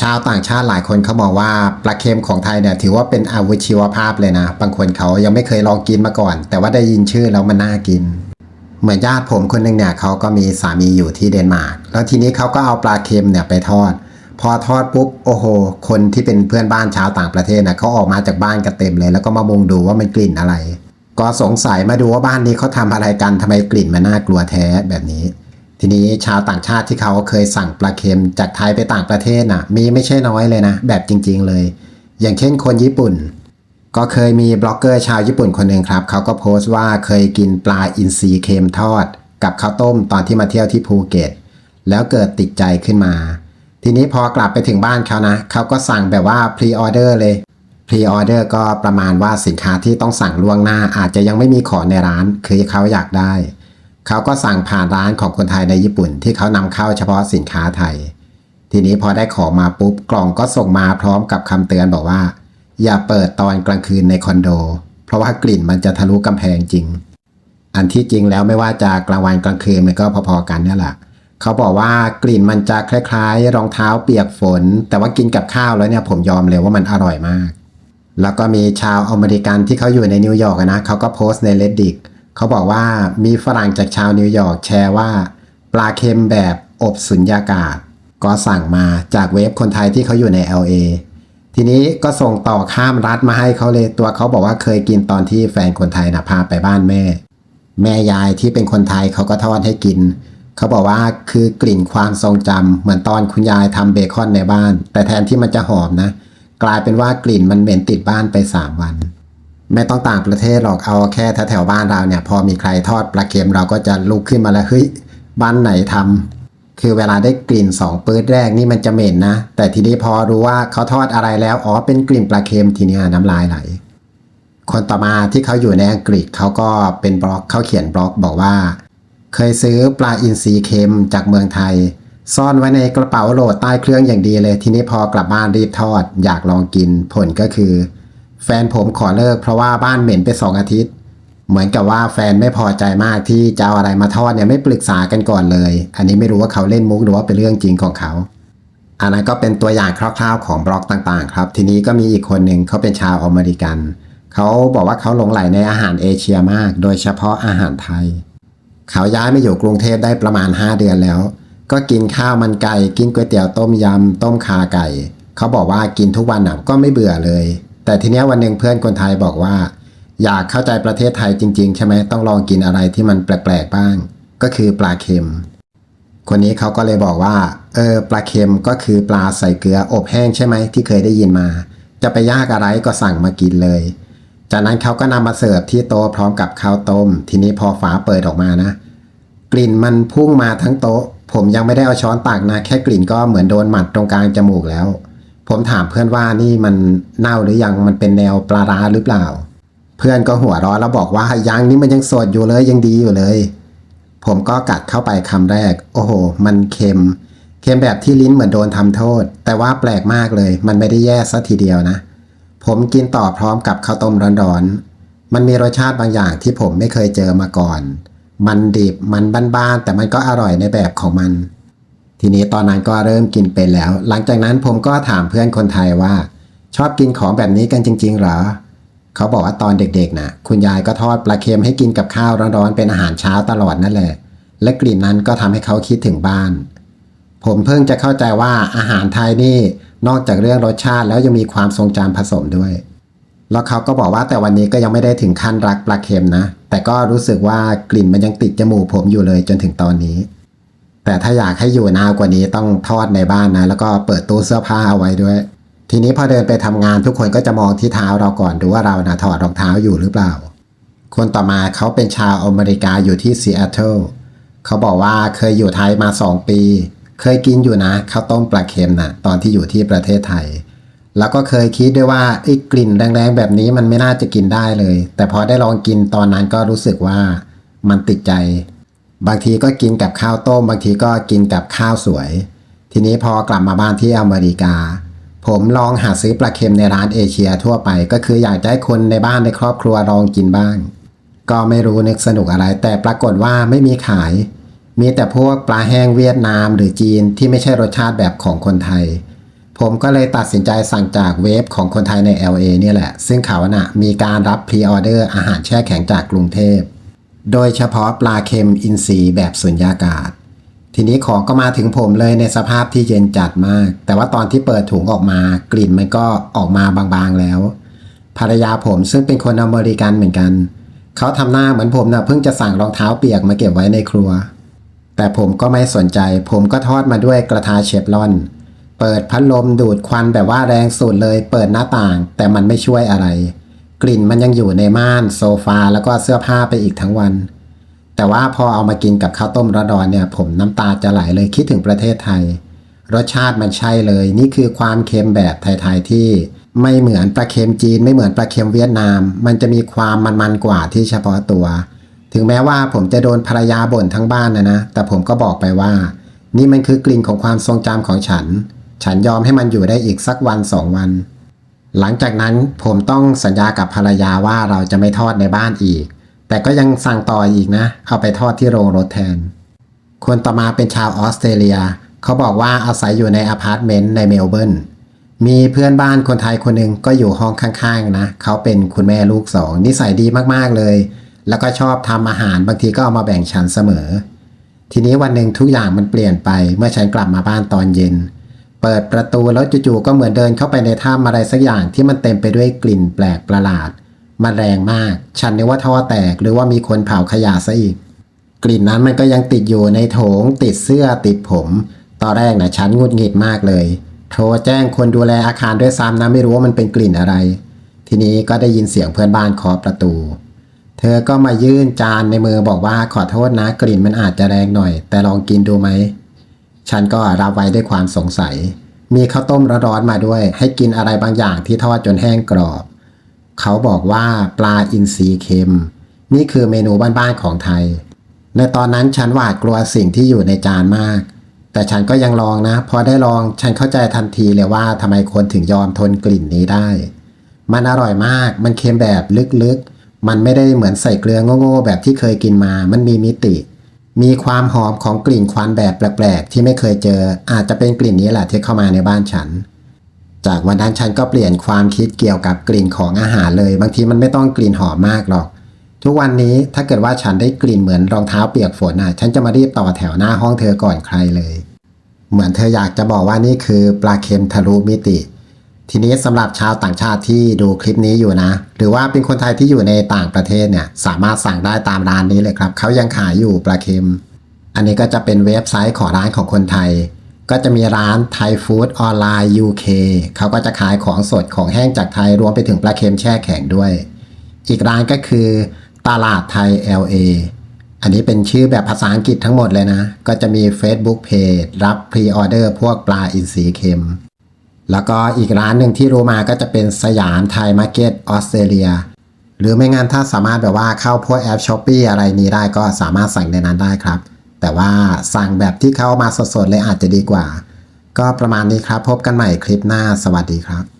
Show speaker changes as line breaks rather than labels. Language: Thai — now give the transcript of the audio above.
ชาวต่างชาติหลายคนเขามองว่าปลาเค็มของไทยเนี่ยถือว่าเป็นอาวุธชีวภาพเลยนะ บางคนเขายังไม่เคยลองกินมาก่อน แต่ว่าได้ยินชื่อแล้วมันน่ากิน เหมือนญาติผมคนหนึ่งเนี่ยเขาก็มีสามีอยู่ที่เดนมาร์กแล้วทีนี้เขาก็เอาปลาเค็มเนี่ยไปทอด พอทอดปุ๊บโอ้โห คนที่เป็นเพื่อนบ้านชาวต่างประเทศนะเขาออกมาจากบ้านกันเต็มเลย แล้วก็มามุงดูว่ามันกลิ่นอะไร ก็สงสัยมาดูว่าบ้านนี้เขาทำอะไรกันทำไมกลิ่นมันน่ากลัวแท้แบบนี้ ทีนี้ชาวต่างชาติที่เขาเคยสั่งปลาเค็มจากไทยไปต่างประเทศน่ะ มีไม่ใช่น้อยเลยนะ แบบจริง ๆ เลย อย่างเช่นคนญี่ปุ่น ก็เคยมีบล็อกเกอร์ชาวญี่ปุ่นคนหนึ่งครับ เขาก็โพสต์ว่าเคยกินปลาอินทรีเค็มทอด กับข้าวต้มตอนที่มาเที่ยวที่ภูเก็ตแล้วเกิดติดใจขึ้นมา ทีนี้พอกลับไปถึงบ้านเขานะ เขาก็สั่งแบบว่าพรีออเดอร์เลยพรีออเดอร์ก็ประมาณว่าสินค้าที่ต้องสั่งล่วงหน้าอาจจะยังไม่มีของในร้าน คือเขาอยากได้ เขาก็สั่งผ่านร้านของคนไทยในญี่ปุ่น ที่เขานำเข้าเฉพาะสินค้าไทย ทีนี้พอได้ของมาปุ๊บกล่องก็ส่งมาพร้อมกับคำเตือนบอกว่า อย่าเปิดตอนกลางคืนในคอนโด เพราะว่ากลิ่นมันจะทะลุกำแพงจริง อันที่จริงแล้วไม่ว่าจะกลางวันกลางคืนมันก็พอๆกันนี่แหละเขาบอกว่ากลิ่นมันจะคล้ายๆ รองเท้าเปียกฝน แต่ว่ากินกับข้าวแล้วเนี่ยผมยอมเลยว่ามันอร่อยมาก แล้วก็มีชาวอเมริกันที่เขาอยู่ในนิวยอร์กนะเขาก็โพสต์ใน reddit เขาบอกว่ามีฝรั่งจากชาวนิวยอร์กแชร์ว่า ปลาเค็มแบบอบสุญญากาศ ก็สั่งมาจากเว็บคนไทยที่เขาอยู่ใน LA ทีนี้ก็ส่งต่อข้ามรัฐมาให้เขาเลยตัวเขาบอกว่าเคยกินตอนที่แฟนคนไทยนะพาไปบ้านแม่ แม่ยายที่เป็นคนไทยเขาก็ทอดให้กิน เขาบอกว่าคือกลิ่นความทรงจำเหมือนตอนคุณยายทำเบคอนในบ้าน แต่แทนที่มันจะหอมนะ กลายเป็นว่ากลิ่นมันเหม็นติดบ้านไป3วัน ไม่ต้องต่างประเทศหรอกเอาแค่แถวๆบ้านเราเนี่ยพอมีใครทอดปลาเค็มเราก็จะลุกขึ้นมาแล้วเฮ้ยบ้านไหนทำคือเวลาได้กลิ่นสองปื้ดแรกนี่มันจะเหม็นนะ แต่ทีนี้พอรู้ว่าเขาทอดอะไรแล้วอ๋อเป็นกลิ่นปลาเค็มทีนี้น้ำลายไหล คนต่อมาที่เขาอยู่ในอังกฤษเขาก็เป็นบล็อกเขาเขียนบล็อกบอกว่า เคยซื้อปลาอินทรีเค็มจากเมืองไทย ซ่อนไว้ในกระเป๋าโหลดใต้เครื่องอย่างดีเลย ทีนี้พอกลับบ้านรีบทอด อยากลองกินผลก็คือ แฟนผมขอเลิกเพราะว่าบ้านเหม็นไปสองอาทิตย์ เหมือนกับว่าแฟนไม่พอใจมากที่จะเอาอะไรมาทอดเนี่ยไม่ปรึกษากันก่อนเลย อันนี้ไม่รู้ว่าเขาเล่นมุกหรือว่าเป็นเรื่องจริงของเขาอันนั้นก็เป็นตัวอย่างคร่าวๆของบล็อกต่างๆ ครับ ทีนี้ก็มีอีกคนหนึ่งเขาเป็นชาวอเมริกัน เขาบอกว่าเขาหลงใหลในอาหารเอเชียมาก โดยเฉพาะอาหารไทย เขาย้ายมาอยู่กรุงเทพได้ประมาณ 5 เดือนแล้ว ก็กินข้าวมันไก่ กินก๋วยเตี๋ยวต้มยำ ต้มคาไก่ เขาบอกว่ากินทุกวันก็ไม่เบื่อเลย แต่ทีเนี้ยวันหนึ่งเพื่อนคนไทยบอกว่า อยากเข้าใจประเทศไทยจริง ๆ ใช่ไหมต้องลองกินอะไรที่มันแปลกๆบ้าง ก็คือปลาเค็ม คนนี้เขาก็เลยบอกว่า เออปลาเค็มก็คือปลาใส่เกลืออบแห้งใช่ไหมที่เคยได้ยินมา จะไปยากอะไรก็สั่งมากินเลย จากนั้นเขาก็นำมาเสิร์ฟที่โต๊ะพร้อมกับข้าวต้ม ทีนี้พอฝาเปิดออกมานะ กลิ่นมันพุ่งมาทั้งโต๊ะ ผมยังไม่ได้เอาช้อนตักนะ แค่กลิ่นก็เหมือนโดนหมัดตรงกลางจมูกแล้ว ผมถามเพื่อนว่านี่มันเน่าหรือยังมันเป็นแนวปลาร้าหรือเปล่า เพื่อนก็หัวเร้อนแล้วบอกว่ายังนี่มันยังสดอยู่เลยยังดีอยู่เลย ผมก็กัดเข้าไปคำแรก โอ้โห มันเค็ม เค็มแบบที่ลิ้นเหมือนโดนทำโทษ แต่ว่าแปลกมากเลย มันไม่ได้แย่ซะทีเดียวนะ ผมกินต่อพร้อมกับข้าวต้มร้อนๆมันมีรสชาติบางอย่างที่ผมไม่เคยเจอมาก่อน มันดิบมันบ้านๆแต่มันก็อร่อยในแบบของมัน ทีนี้ตอนนั้นก็เริ่มกินเป็นแล้ว หลังจากนั้นผมก็ถามเพื่อนคนไทยว่า ชอบกินของแบบนี้กันจริง ๆ หรอ เขาบอกว่าตอนเด็กๆนะคุณยายก็ทอดปลาเค็มให้กินกับข้าวร้อนๆเป็นอาหารเช้าตลอดนั่นแหละ และกลิ่นนั้นก็ทำให้เขาคิดถึงบ้าน ผมเพิ่งจะเข้าใจว่าอาหารไทยนี่นอกจากเรื่องรสชาติแล้วยังมีความทรงจำผสมด้วย แล้วเขาก็บอกว่าแต่วันนี้ก็ยังไม่ได้ถึงขั้นรักปลาเค็มนะ แต่ก็รู้สึกว่ากลิ่นมันยังติดจมูกผมอยู่เลยจนถึงตอนนี้ แต่ถ้าอยากให้อยู่นานกว่านี้ต้องทอดในบ้านนะแล้วก็เปิดตู้เสื้อผ้าเอาไว้ด้วย ทีนี้พอเดินไปทำงานทุกคนก็จะมองที่เท้าเราก่อนดูว่าเรานะถอดรองเท้าอยู่หรือเปล่า คนต่อมาเขาเป็นชาวอเมริกาอยู่ที่ซีแอตเทิลเขาบอกว่าเคยอยู่ไทยมา 2 ปี เคยกินอยู่นะข้าวต้มปลาเค็มนะตอนที่อยู่ที่ประเทศไทย แล้วก็เคยคิดด้วยว่าไอ้กลิ่นแรงๆแบบนี้มันไม่น่าจะกินได้เลย แต่พอได้ลองกินตอนนั้นก็รู้สึกว่ามันติดใจ บางทีก็กินกับข้าวต้ม บางทีก็กินกับข้าวสวย ทีนี้พอกลับมาบ้านที่อเมริกา ผมลองหาซื้อปลาเค็มในร้านเอเชียทั่วไป ก็คืออยากจะให้คนในบ้านในครอบครัวลองกินบ้าง ก็ไม่รู้นึกสนุกอะไร แต่ปรากฏว่าไม่มีขาย มีแต่พวกปลาแห้งเวียดนามหรือจีนที่ไม่ใช่รสชาติแบบของคนไทยผผมก็เลยตัดสินใจสั่งจากเว็บของคนไทยใน LA เนี่ยแหละ ซึ่งเขาน่ะมีการรับพรีออเดอร์อาหารแช่แข็งจากกรุงเทพ โดยเฉพาะปลาเค็มอินทรีย์แบบสุญญากาศ ทีนี้ของก็มาถึงผมเลยในสภาพที่เย็นจัดมาก แต่ว่าตอนที่เปิดถุงออกมากลิ่นมันก็ออกมาบางๆแล้ว ภรรยาผมซึ่งเป็นคนอเมริกันเหมือนกัน เขาทำหน้าเหมือนผมนะเพิ่งจะสั่งรองเท้าเปียกมาเก็บไว้ในครัว แต่ผมก็ไม่สนใจ ผมก็ทอดมาด้วยกระทะเชฟรอน เปิดพัดลมดูดควันแบบว่าแรงสุดเลย เปิดหน้าต่าง แต่มันไม่ช่วยอะไร กลิ่นมันยังอยู่ในม่านโซฟาแล้วก็เสื้อผ้าไปอีกทั้งวัน แต่ว่าพอเอามากินกับข้าวต้มระดอนเนี่ย ผมน้ำตาจะไหลเลยคิดถึงประเทศไทย รสชาติมันใช่เลย นี่คือความเค็มแบบไทยๆที่ ไม่เหมือนปลาเค็มจีน ไม่เหมือนปลาเค็มเวียดนาม มันจะมีความมันๆกว่าที่เฉพาะตัว ถึงแม้ว่าผมจะโดนภรรยาบ่นทั้งบ้านนะนะ แต่ผมก็บอกไปว่า นี่มันคือกลิ่นของความทรงจำของฉัน ฉันยอมให้มันอยู่ได้อีกสักวันสองวัน หลังจากนั้นผมต้องสัญญากับภรรยาว่าเราจะไม่ทอดในบ้านอีก แต่ก็ยังสั่งต่ออีกนะ เอาไปทอดที่โรงรถแทน คนต่อมาเป็นชาวออสเตรเลีย เขาบอกว่าอาศัยอยู่ในอพาร์ตเมนต์ในเมลเบิร์น มีเพื่อนบ้านคนไทยคนหนึ่งก็อยู่ห้องข้างๆนะ เขาเป็นคุณแม่ลูกสองนิสัยดีมากๆเลย แล้วก็ชอบทำอาหารบางทีก็เอามาแบ่งฉันเสมอ ทีนี้วันหนึ่งทุกอย่างมันเปลี่ยนไปเมื่อฉันกลับมาบ้านตอนเย็นเปิดประตูแล้วจู่ๆก็เหมือนเดินเข้าไปในถ้ำอะไรสักอย่างที่มันเต็มไปด้วยกลิ่นแปลกประหลาด มันแรงมาก ฉันนึกว่าท่อแตกหรือว่ามีคนเผาขยะซะอีก กลิ่นนั้นมันก็ยังติดอยู่ในโถง ติดเสื้อติดผม ตอนแรกนะฉันงุดหงิดมากเลย โทรแจ้งคนดูแลอาคารด้วยซ้ำนะไม่รู้ว่ามันเป็นกลิ่นอะไร ทีนี้ก็ได้ยินเสียงเพื่อนบ้านเคาะประตู เธอก็มายื่นจานในมือบอกว่าขอโทษนะกลิ่นมันอาจจะแรงหน่อย แต่ลองกินดูไหม ฉันก็รับไว้ด้วยความสงสัย มีข้าวต้มร้อนๆมาด้วย ให้กินอะไรบางอย่างที่ทอดจนแห้งกรอบ เขาบอกว่าปลาอินทรีเค็ม นี่คือเมนูบ้านๆของไทย ในตอนนั้นฉันหวาดกลัวสิ่งที่อยู่ในจานมาก แต่ฉันก็ยังลองนะ พอได้ลองฉันเข้าใจทันทีเลยว่าทำไมคนถึงยอมทนกลิ่นนี้ได้ มันอร่อยมาก มันเค็มแบบลึกๆ มันไม่ได้เหมือนใส่เกลือโง่ๆแบบที่เคยกินมา มันมีมิติ มีความหอมของกลิ่นควันแบบแปลกๆ ที่ไม่เคยเจอ อาจจะเป็นกลิ่นนี้แหละที่เข้ามาในบ้านฉัน จากวันนั้นฉันก็เปลี่ยนความคิดเกี่ยวกับกลิ่นของอาหารเลย บางทีมันไม่ต้องกลิ่นหอมมากหรอก ทุกวันนี้ถ้าเกิดว่าฉันได้กลิ่นเหมือนรองเท้าเปียกฝนอะ ฉันจะมารีบต่อแถวหน้าห้องเธอก่อนใครเลย เหมือนเธออยากจะบอกว่านี่คือปลาเค็มทะลุมิติ ทีนี้สำหรับชาวต่างชาติที่ดูคลิปนี้อยู่นะ หรือว่าเป็นคนไทยที่อยู่ในต่างประเทศเนี่ยสามารถสั่งได้ตามร้านนี้เลยครับเขายังขายอยู่ปลาเค็ม อันนี้ก็จะเป็นเว็บไซต์ของร้านของคนไทย ก็จะมีร้านไทยฟู้ดออนไลน์ UK เขาก็จะขายของสดของแห้งจากไทยรวมไปถึงปลาเค็มแช่แข็งด้วย อีกร้านก็คือตลาดไทย LA อันนี้เป็นชื่อแบบภาษาอังกฤษทั้งหมดเลยนะ ก็จะมี Facebook Page รับพรีออเดอร์พวกปลาอินทรีเค็ม แล้วก็อีกร้านหนึ่งที่รู้มาก็จะเป็นสยามไทยมาร์เก็ตออสเตรเลียหรือไม่งั้นถ้าสามารถแบบว่าเข้าพวกแอปช้อปปีอะไรนี้ได้ก็สามารถสั่งในนั้นได้ครับ แต่ว่าสั่งแบบที่เข้ามาสดๆเลยอาจจะดีกว่า ก็ประมาณนี้ครับพบกันใหม่คลิปหน้าสวัสดีครับ